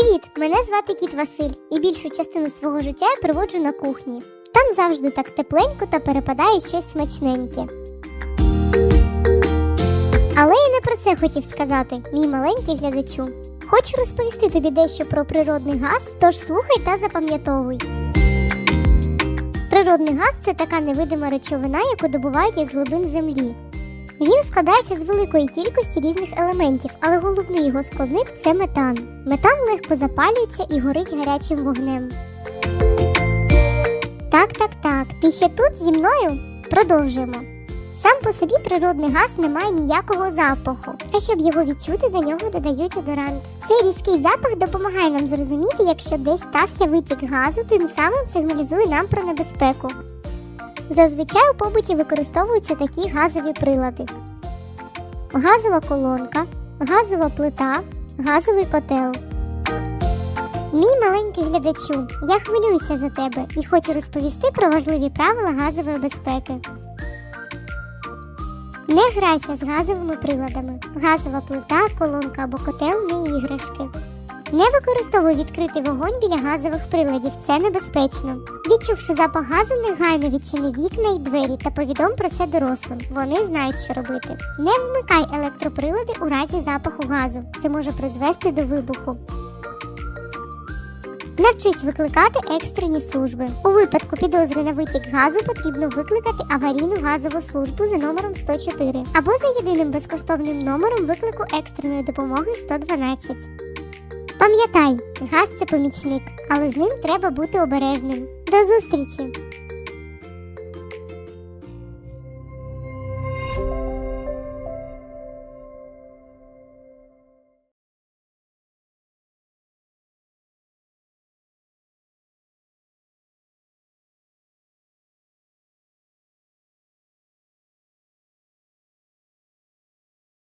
Привіт! Мене звати Кіт Василь, і більшу частину свого життя я проводжу на кухні. Там завжди так тепленько та перепадає щось смачненьке. Але я не про це хотів сказати, мій маленький глядачу. Хочу розповісти тобі дещо про природний газ, тож слухай та запам'ятовуй. Природний газ це така невидима речовина, яку добувають із глибин землі. Він складається з великої кількості різних елементів, але головний його складник це метан. Метан легко запалюється і горить гарячим вогнем. Так, так, так. Ти ще тут зі мною? Продовжуємо. Сам по собі природний газ не має ніякого запаху, а щоб його відчути, до нього додають одорант. Цей різкий запах допомагає нам зрозуміти, якщо десь стався витік газу, тим самим сигналізує нам про небезпеку. Зазвичай у побуті використовуються такі газові прилади: газова колонка, газова плита, газовий котел. Мій маленький глядачу, я хвилююся за тебе і хочу розповісти про важливі правила газової безпеки. Не грайся з газовими приладами. Газова плита, колонка або котел не іграшки. Не використовуй відкритий вогонь біля газових приладів, це небезпечно. Відчувши запах газу, негайно відчини вікна і двері та повідом про це дорослим. Вони знають, що робити. Не вмикай електроприлади у разі запаху газу. Це може призвести до вибуху. Навчись викликати екстрені служби. У випадку підозри на витік газу потрібно викликати аварійну газову службу за номером 104 або за єдиним безкоштовним номером виклику екстреної допомоги 112. Пам'ятай, газ це помічник, але з ним треба бути обережним. До зустрічі!